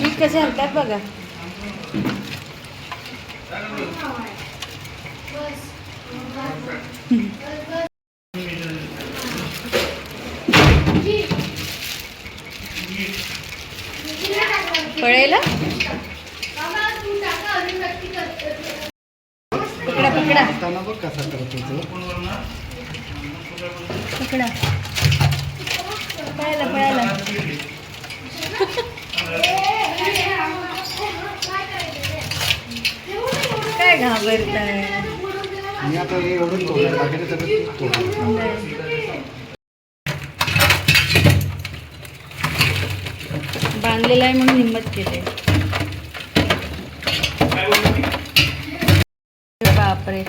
कसे हलतात बघा. पळेल पकडा पकडा. बघ कसा करतो पकडा. पळायला पळायला. घाबरताय मी आता हे बाकीचं सगळं बांधलेला आहे म्हणून हिंमत केली. बापरे.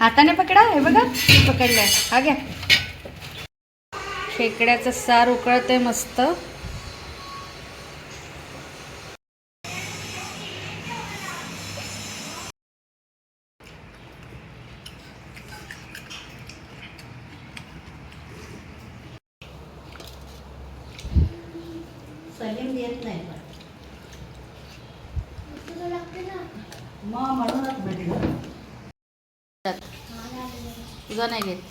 हाताने पकडा? हे बघा पकडलाय. हा घ्या. खेकड्याचं सार उकळतंय मस्त. सलीम देत नाही मग म्हणूनच भेटलं तुझा नाही घेत.